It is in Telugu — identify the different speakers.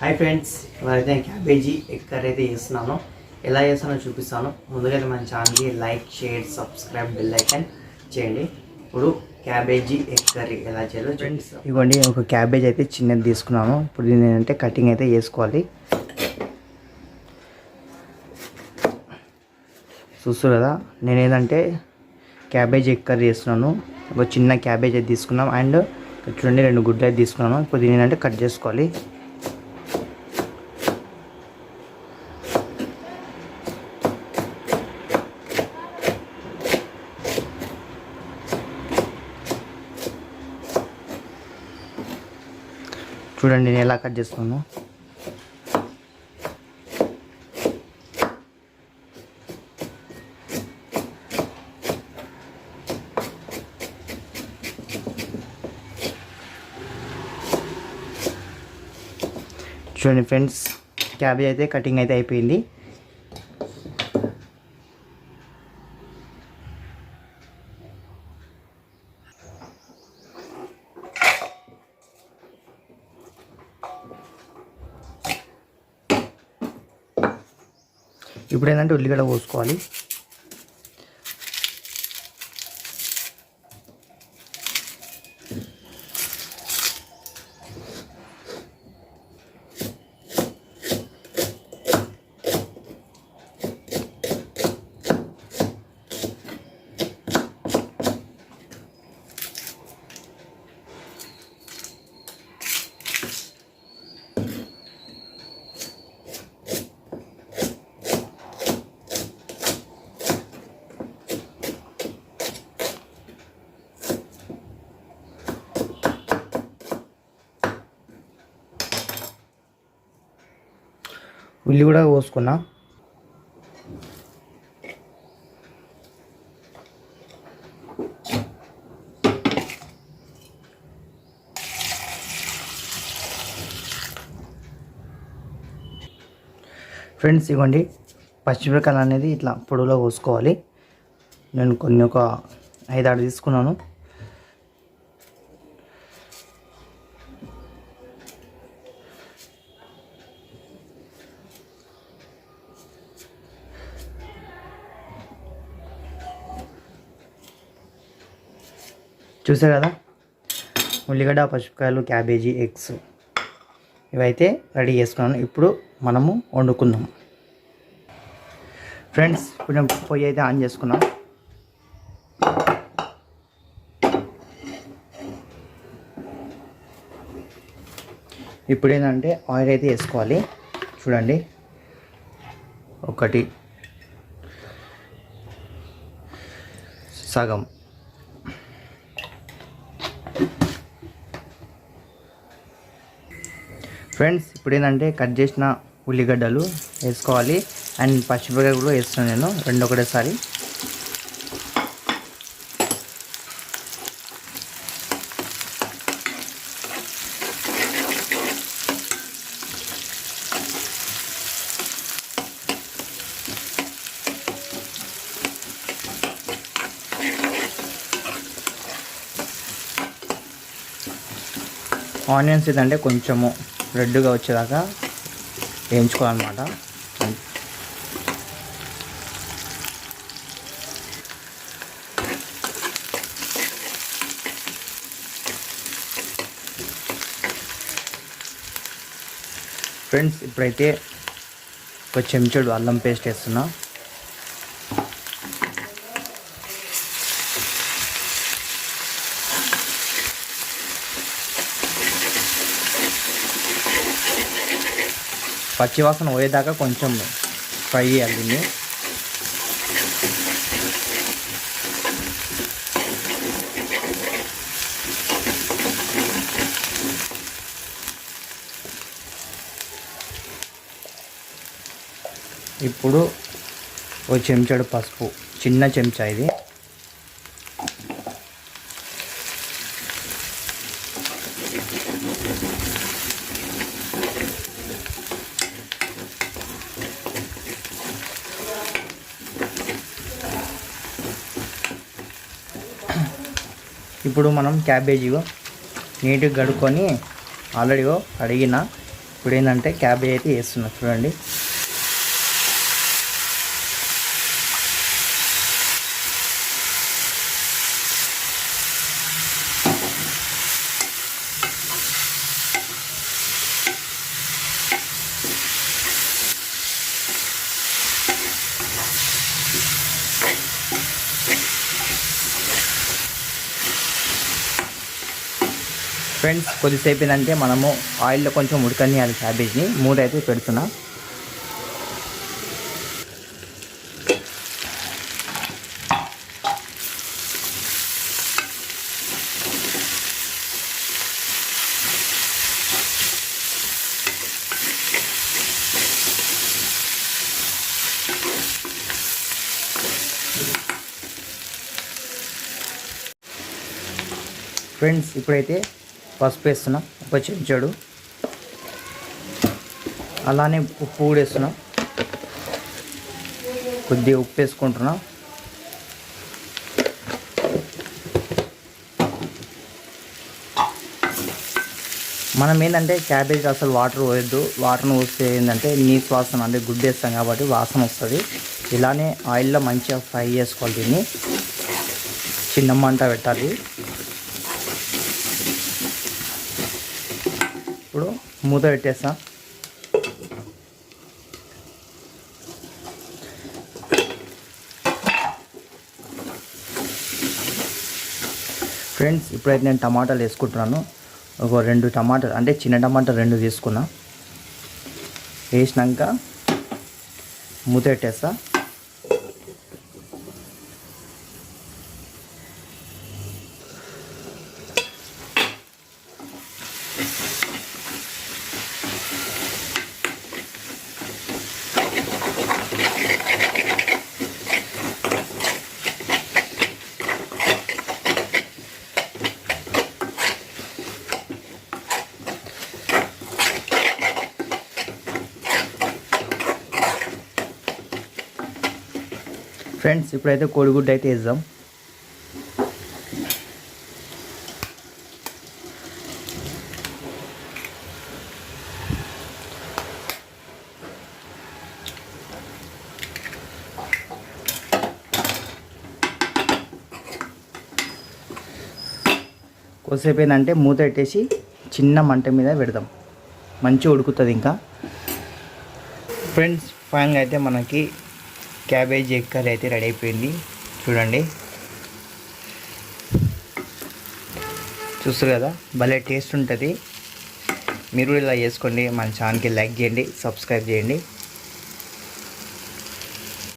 Speaker 1: హాయ్ ఫ్రెండ్స్ ఇవాళైతే నేను క్యాబేజీ ఎగ్ కర్రీ అయితే చేస్తున్నాను ఎలా చేస్తానో చూపిస్తాను. ముందుగా మన ఛానల్కి like share subscribe bell icon చేయండి. ఇప్పుడు క్యాబేజీ ఎగ్ కర్రీ ఎలా చేయాలో ఫ్రెండ్స్ ఇవ్వండి ఒక క్యాబేజ్ అయితే చిన్నది తీసుకున్నాను. ఇప్పుడు దీన్ని ఏంటంటే కటింగ్ అయితే చేసుకోవాలి. చూస్తారు కదా నేను ఏంటంటే క్యాబేజ్ ఎగ్ కర్రీ చేస్తున్నాను. ఒక చిన్న క్యాబేజ్ అయితే తీసుకున్నాం. అండ్ చూడండి రెండు గుడ్లు అయితే తీసుకున్నాను. ఇప్పుడు దీన్ని ఏంటంటే కట్ చేసుకోవాలి. చూడండి నేను ఎలా కట్ చేస్తున్నాను. చూడండి ఫ్రెండ్స్ క్యాబేజ్ అయితే కటింగ్ అయితే అయిపోయింది. ఇప్పుడు ఏంటంటే ఉల్లిగడ్డ పోసుకోవాలి. ఉల్లి కూడా పోసుకున్నా ఫ్రెండ్స్ ఇవ్వండి పచ్చిమిరకాయలు అనేది ఇట్లా పొడవులో కోసుకోవాలి. నేను కొన్ని ఒక ఐదు ఆరు తీసుకున్నాను. చూసా కదా? ఉల్లిగడ్డ పసుపుకాయలు క్యాబేజీ ఎగ్స్ ఇవైతే రెడీ చేసుకున్నాను. ఇప్పుడు మనము వండుకుందాం. ఫ్రెండ్స్ ఇప్పుడు పొయ్యి అయితే ఆన్ చేసుకున్నాం ఇప్పుడు ఏంటంటే ఆయిల్ అయితే వేసుకోవాలి. చూడండి. ఒకటి. సగం. ఫ్రెండ్స్ ఇప్పుడు ఏంటంటే కట్ చేసిన ఉల్లిగడ్డలు వేసుకోవాలి. అండ్ పచ్చిమిరపకాయలు కూడా వేస్తున్నాను నేను రెండు ఒకటేసారి ఆనియన్స్ ఏంటంటే కొంచెము రెడ్గా వచ్చేదాకా వేయించుకోవాలన్నమాట. ఫ్రెండ్స్ ఇప్పుడైతే ఒక చెంచుడు అల్లం పేస్ట్ వేస్తున్నా. పచ్చివాసన పోయేదాకా కొంచెం ఫ్రై చేయాలి దీన్ని. ఇప్పుడు ఓ చెంచాడు పసుపు చిన్న చెంచా ఇది. ఇప్పుడు మనం క్యాబేజీ నీట్గా కడుక్కొని ఆల్రెడీ అడిగిన ఇప్పుడు ఏంటంటే క్యాబేజ్ అయితే వేస్తున్నా చూడండి. ఫ్రెండ్స్ కొద్దిసేపు ఏంటంటే మనము ఆయిల్లో కొంచెం ఉడకనియాలి క్యాబేజ్ని. మూడు అయితే పెడుతున్నా. ఫ్రెండ్స్ ఇప్పుడైతే పసుపు వేస్తున్నాం ఒక చెంచాడు. అలానే ఉప్పు కూడా వేస్తున్నాం. కొద్దిగా ఉప్పు వేసుకుంటున్నాం. మనం ఏంటంటే క్యాబేజ్ అసలు వాటర్ పోయొద్దు. వాటర్ను పోస్తే ఏంటంటే నీట్ వాసన అంటే గుడ్డు వేస్తాం కాబట్టి వాసన వస్తుంది. ఇలానే ఆయిల్లో మంచిగా ఫ్రై చేసుకోవాలి దీన్ని. చిన్న మంట పెట్టాలి. ఇప్పుడు మూత పెట్టేస్తా. ఫ్రెండ్స్ ఇప్పుడైతే నేను టమాటాలు వేసుకుంటున్నాను. ఒక రెండు టమాటాలు అంటే చిన్న టమాటాలు రెండు తీసుకున్నా. వేసినాక మూత పెట్టేస్తా. ఫ్రెండ్స్ ఇప్పుడైతే కోడిగుడ్డు అయితే వేద్దాం. కోసేపు ఏంటంటే మూత పెట్టేసి చిన్న మంట మీద పెడదాం. మంచిగా ఉడుకుతుంది ఇంకా. ఫ్రెండ్స్ ఫైనల్గా అయితే మనకి క్యాబేజ్ ఎగ్ కర్రీ అయితే రెడీ అయిపోయింది. చూడండి. చూస్తారు కదా? భలే టేస్ట్ ఉంటుంది. మీరు ఇలా చేసుకోండి. మన ఛానల్కి లైక్ చేయండి సబ్స్క్రైబ్ చేయండి.